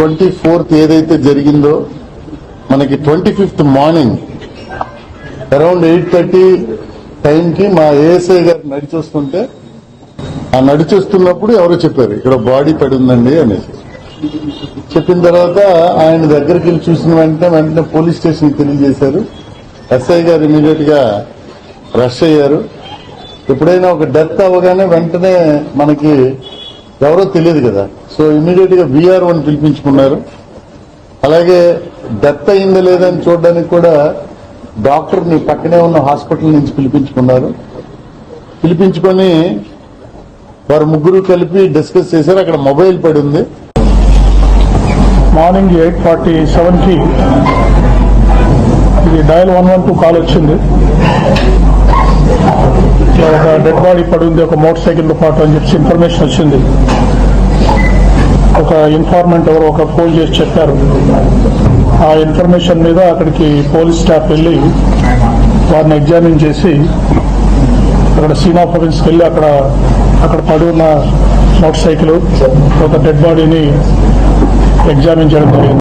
Twenty fourth ఏదైతే జరిగిందో మనకి twenty fifth morning around eight thirty time మా ఏఎస్ఐ గారు నడిచొస్తుంటే ఆ నడిచొస్తున్నప్పుడు ఎవరో చెప్పారు ఇక్కడ బాడీ పడి ఉందండి అనేసి. చెప్పిన తర్వాత ఆయన దగ్గరికి వెళ్ళి చూసిన వెంటనే వెంటనే పోలీస్ స్టేషన్ తెలియజేశారు. ఎస్ఐ గారు ఇమీడియట్గా రష్ అయ్యారు. ఎప్పుడైనా ఒక డెత్ అవ్వగానే వెంటనే మనకి ఎవరో తెలియదు కదా. సో ఇమీడియట్గా బీఆర్ వన్ పిలిపించుకున్నారు. అలాగే డెత్ అయిందా అని చూడడానికి కూడా డాక్టర్ని పక్కనే ఉన్న హాస్పిటల్ నుంచి పిలిపించుకున్నారు. పిలిపించుకొని వారు ముగ్గురు కలిపి డిస్కస్ చేశారు. అక్కడ మొబైల్ పడి ఉంది. మార్నింగ్ ఎయిట్ ఫార్టీ సెవెన్కి ఇది dial one one two call వచ్చింది. డెడ్ బాడీ పడి ఉంది ఒక మోటార్ సైకిల్తో పాటు అని చెప్పి ఇన్ఫర్మేషన్ వచ్చింది. ఒక ఇన్ఫార్మెంట్ ఎవరు ఒక ఫోన్ చేసి చెప్పారు. ఆ ఇన్ఫర్మేషన్ మీద అక్కడికి పోలీస్ స్టాఫ్ వెళ్ళి వారిని ఎగ్జామిన్ చేసి అక్కడ సీన్ ఫోరెన్స్కి వెళ్ళి అక్కడ అక్కడ పడి ఉన్న మోటార్ సైకిల్ ఒక డెడ్ బాడీని ఎగ్జామిన్ చేయడం జరిగింది.